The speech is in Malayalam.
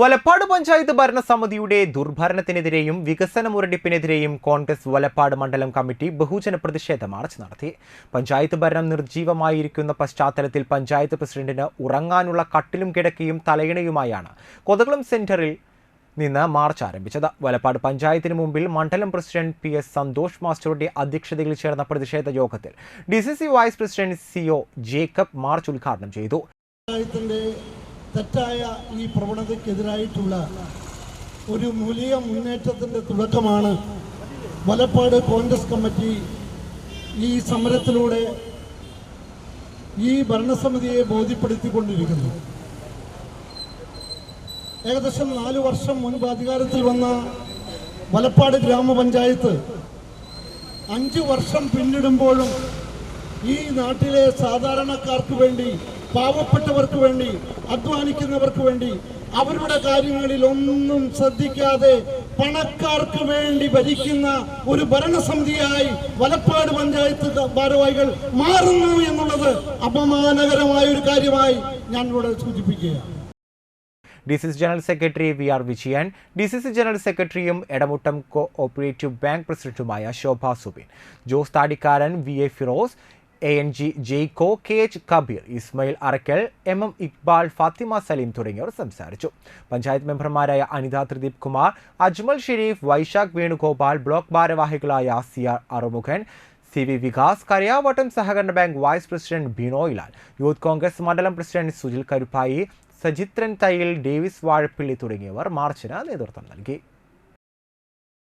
വലപ്പാട് പഞ്ചായത്ത് ഭരണസമിതിയുടെ ദുർഭരണത്തിനെതിരെയും വികസന മുരടിപ്പിനെതിരെയും കോൺഗ്രസ് വലപ്പാട് മണ്ഡലം കമ്മിറ്റി ബഹുജന പ്രതിഷേധ മാർച്ച് നടത്തി. പഞ്ചായത്ത് ഭരണം നിർജീവമായിരിക്കുന്ന പശ്ചാത്തലത്തിൽ പഞ്ചായത്ത് പ്രസിഡന്റിന് ഉറങ്ങാനുള്ള കട്ടിലും കിടക്കയും തലയിണയുമായാണ് കൊതകുളം സെന്ററിൽ നിന്ന് മാർച്ച് ആരംഭിച്ചത്. വലപ്പാട് പഞ്ചായത്തിന് മുമ്പിൽ മണ്ഡലം പ്രസിഡന്റ് പി എസ് സന്തോഷ് മാസ്റ്ററുടെ അധ്യക്ഷതയിൽ ചേർന്ന പ്രതിഷേധ യോഗത്തിൽ D C C vice president C O Jacob march ഉദ്ഘാടനം ചെയ്തു. തെറ്റായ ഈ പ്രവണതയ്ക്കെതിരായിട്ടുള്ള ഒരു മൂലിക മുന്നേറ്റത്തിന്റെ തുടക്കമാണ് വലപ്പാട് കോൺഗ്രസ് കമ്മിറ്റി ഈ സമരത്തിലൂടെ ഈ ഭരണസമിതിയെ ബോധ്യപ്പെടുത്തിക്കൊണ്ടിരിക്കുന്നു. ഏകദേശം നാലു വർഷം മുൻപ് അധികാരത്തിൽ വന്ന വലപ്പാട് ഗ്രാമപഞ്ചായത്ത് അഞ്ചു വർഷം പിന്നിടുമ്പോഴും ഈ നാട്ടിലെ സാധാരണക്കാർക്ക് വേണ്ടി പാവപ്പെട്ടവർക്ക് വേണ്ടി അധ്വാനിക്കുന്നവർക്ക് വേണ്ടി അവരുടെ കാര്യങ്ങളിൽ ഒന്നും ശ്രദ്ധിക്കാതെ പണക്കാർക്ക് വേണ്ടി ഭരിക്കുന്ന ഒരു ഭരണസമിതിയായി വലപ്പാട് പഞ്ചായത്ത് ഭാരവാഹികൾ മാറുന്നു എന്നുള്ളത് അപമാനകരമായ ഒരു കാര്യമായി ഞാൻ ഇവിടെ സൂചിപ്പിക്കുകയാണ്. D C C general secretary V R Vijayan D C C general സെക്രട്ടറിയും എടമുട്ടം കോ ഓപ്പറേറ്റീവ് ബാങ്ക് പ്രസിഡന്റുമായ Shobha Subin Jose Thadikkaran V A Firoz A N G Jaiko K H Kabeer Ismail Arakkal M M Iqbal Fathima Saleem തുടങ്ങിയവർ സംസാരിച്ചു. പഞ്ചായത്ത് മെമ്പർമാരായ അനിത ത്രിദീപ് കുമാർ അജ്മൽ ഷെരീഫ് വൈശാഖ് വേണുഗോപാൽ ബ്ലോക്ക് ഭാരവാഹികളായ C R Arumukhan C V Vikas Karayavattam സഹകരണ bank vice president Binoy Lal youth Congress മണ്ഡലം പ്രസിഡന്റ് സുജിൽ കരുപ്പായി സജിത്രൻ തയ്യിൽ ഡേവിസ് വാഴപ്പിള്ളി തുടങ്ങിയവർ മാർച്ചിന് നേതൃത്വം നൽകി.